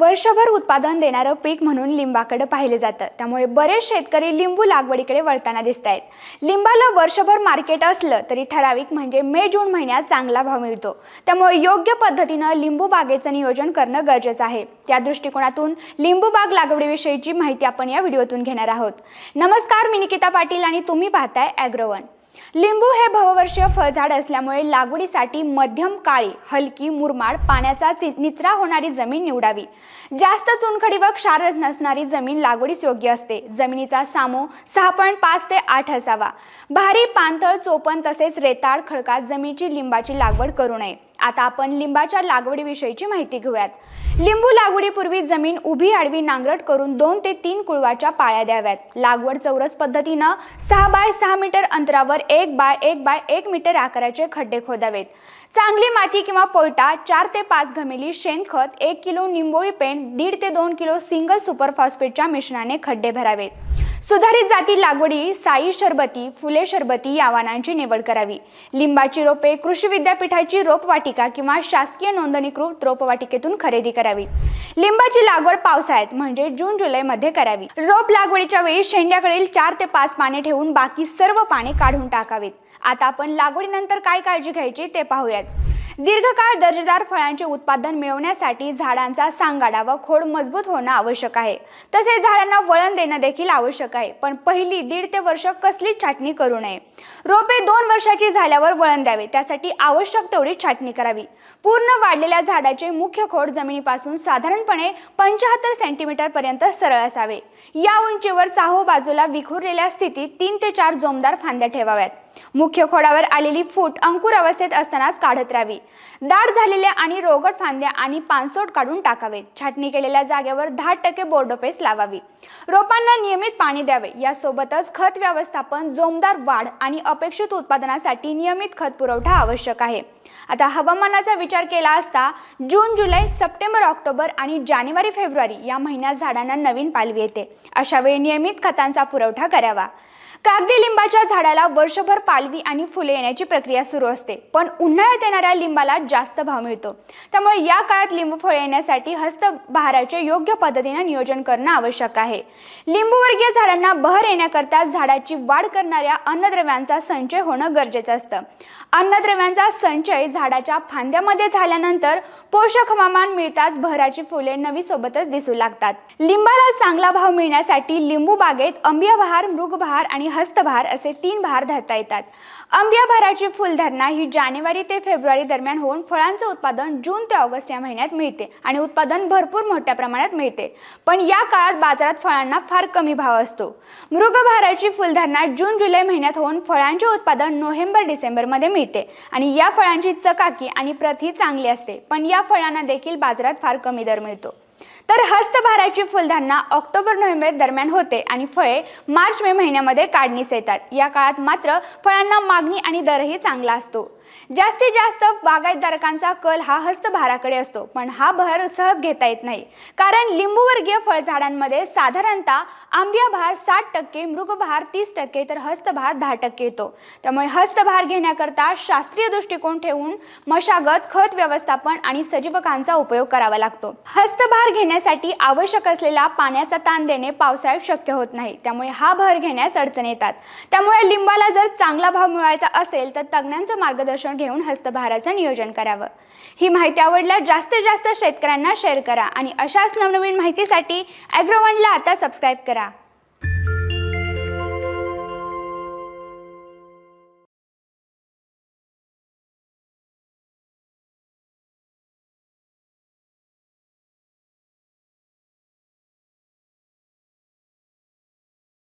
वर्षभर उत्पादन देणारं पीक म्हणून लिंबाकडे पाहिले जातं. त्यामुळे बरेच शेतकरी लिंबू लागवडीकडे वळताना दिसत आहेत लिंबाला वर्षभर मार्केट असलं तरी ठराविक म्हणजे मे जून महिन्यात चांगला भाव मिळतो. त्यामुळे योग्य पद्धतीनं लिंबू बागेचं नियोजन करणं गरजेचं आहे. त्या दृष्टिकोनातून लिंबू बाग लागवडीविषयीची माहिती आपण या व्हिडिओतून घेणार आहोत. नमस्कार मी निकिता पाटील आणि तुम्ही पाहताय ॲग्रोवन लिंबू हे भववर्षीय फळझाड असल्यामुळे लागवडीसाठी मध्यम काळी हलकी मुरमाड पाण्याचा चि- निचरा होणारी जमीन निवडावी. जास्त चुनखडी व क्षार नसणारी जमीन लागवडीस योग्य असते. जमिनीचा सामो सहा पॉईंट पाच ते आठ असावा. भारी पाणथळ चोपण तसेच रेताळ खडकात जमिनीची लिंबाची लागवड करू नये. आता आपण लिंबाच्या लागवडीविषयीची माहिती घेऊयात. लिंबू लागवडीपूर्वी जमीन उभी आडवी नांगरट करून दोन ते तीन कुळवाच्या पाळ्या द्याव्यात. लागवड चौरस पद्धतीनं सहा बाय सहा मीटर अंतरावर एक बाय एक बाय एक मीटर आकाराचे खड्डे खोदावेत. चांगली माती किंवा पोयटा चार ते पाच घमेली शेणखत एक किलो निंबोळी पेंट दीड ते दोन किलो सिंगल सुपर फॉस्फेटच्या मिश्रणाने खड्डे भरावेत. सुधारित जाती लागवडी साई शरबती फुले शरबती या वाणांची निवड करावी. लिंबाची रोपे कृषी विद्यापीठाची रोपवाटिका किंवा शासकीय नोंदणीकृत रोपवाटिकेतून खरेदी करावी. लिंबाची लागवड पावसाळ्यात म्हणजे जून जुलैमध्ये करावी. रोप लागवडीच्या वेळी शेंड्याकडील चार ते पाच पाने ठेवून बाकी सर्व पाने काढून टाकावीत. आता आपण लागवडीनंतर काय काळजी घ्यायची ते पाहूयात. दीर्घकाळ दर्जेदार फळांचे उत्पादन मिळवण्यासाठी झाडांचा सांगाडा व खोड मजबूत होणं आवश्यक आहे. तसेच झाडांना वळण देणं देखील आवश्यक आहे. पण पहिली दीड ते वर्ष कसलीच छाटणी करू नये. रोपे दोन वर्षाची झाल्यावर वळण द्यावे. त्यासाठी आवश्यक तेवढी छाटणी करावी. पूर्ण वाढलेल्या झाडाचे मुख्य खोड जमिनीपासून साधारणपणे पंचाहत्तर सेंटीमीटर पर्यंत सरळ असावे. या उंचीवर चाहो बाजूला विखुरलेल्या स्थितीत तीन ते चार जोमदार फांद्या ठेवाव्यात. मुख्य खोडावर आलेली फूट अंकुर अवस्थेत असतानाच काढत राहावी. दाट झालेल्या आणि रोगट फांद्या आणि पानसोट काढून टाकावेत. छाटणी केलेल्या जागेवर दहा टक्के बोर्डोपेस लावावी. रोपांना नियमित पाणी द्यावे. यासोबतच खत व्यवस्थापन जोमदार वाढ आणि अपेक्षित उत्पादनासाठी नियमित खत पुरवठा आवश्यक आहे. आता हवामानाचा विचार केला असता जून जुलै सप्टेंबर ऑक्टोबर आणि जानेवारी फेब्रुवारी या महिन्यात झाडांना नवीन पालवी येते. अशा वेळी नियमित खतांचा पुरवठा करावा. कागदी लिंबाच्या झाडाला वर्षभर पालवी आणि फुले येण्याची प्रक्रिया सुरू असते पण उन्हाळ्यात येणाऱ्या लिंबाला जास्त भाव मिळतो. त्यामुळे या काळात लिंबू फळे येण्यासाठी हस्तबहाराचे योग्य पद्धतीने नियोजन करणं आवश्यक आहे. लिंबूवर्गीय झाडांना बहर येण्याकरता झाडाची वाढ करणाऱ्या अन्नद्रव्यांचा संचय होणं गरजेचं असतं. अन्नद्रव्यांचा संचय झाडाच्या फांद्यामध्ये झाल्यानंतर पोषक हवामान मिळताच बहराची फुले नवी सोबतच दिसू लागतात. लिंबाला चांगला भाव मिळण्यासाठी लिंबू बागेत अंबियाबहार मृगबहार आणि हस्तभार असे तीन भार धरता येतात. आंब्याभाराची फुलधारणा ही जानेवारी ते फेब्रुवारी दरम्यान होऊन फळांचं उत्पादन जून ते ऑगस्ट या महिन्यात मिळते आणि उत्पादन भरपूर मोठ्या प्रमाणात मिळते. पण या काळात बाजारात फळांना फार कमी भाव असतो. मृगभाराची फुलधारणा जून जुलै महिन्यात होऊन फळांचे उत्पादन नोव्हेंबर डिसेंबरमध्ये मिळते आणि या फळांची चकाकी आणि प्रथी चांगली असते. पण या फळांना देखील बाजारात फार कमी दर मिळतो. तर हस्तभाराची फुलधारणा ऑक्टोबर नोव्हेंबर दरम्यान होते आणि फळे मार्च मे महिन्यामध्ये काढणीस येतात. या काळात मात्र फळांना मागणी आणि दरही चांगला असतो. जास्तीत जास्त बागायतदारकांचा कल हा हस्तभाराकडे असतो पण हा बहर सहज घेता येत नाही. कारण लिंबूवर्गीय फळझाडांमध्ये साधारणतः आंब्या भार साठ टक्के मृगभार तीस टक्के तर हस्तभार दहा टक्के येतो. त्यामुळे हस्तभार घेण्याकरता शास्त्रीय दृष्टिकोन ठेवून मशागत खत व्यवस्थापन आणि सजीवकांचा उपयोग करावा लागतो. हस्तभार घेण्यासाठी आवश्यक असलेला पाण्याचा ताण देणे पावसाळ्यात शक्य होत नाही. त्यामुळे हा भर घेण्यास अडचण येतात. त्यामुळे लिंबाला जर चांगला भाव मिळवायचा असेल तर तज्ज्ञांचं मार्गदर्शन घेऊन हस्तभाराचं नियोजन करावं. ही माहिती आवडल्यास जास्तीत जास्त शेतकऱ्यांना शेअर करा आणि अशाच नवनवीन माहितीसाठी ॲग्रोवनला आता सबस्क्राईब करा.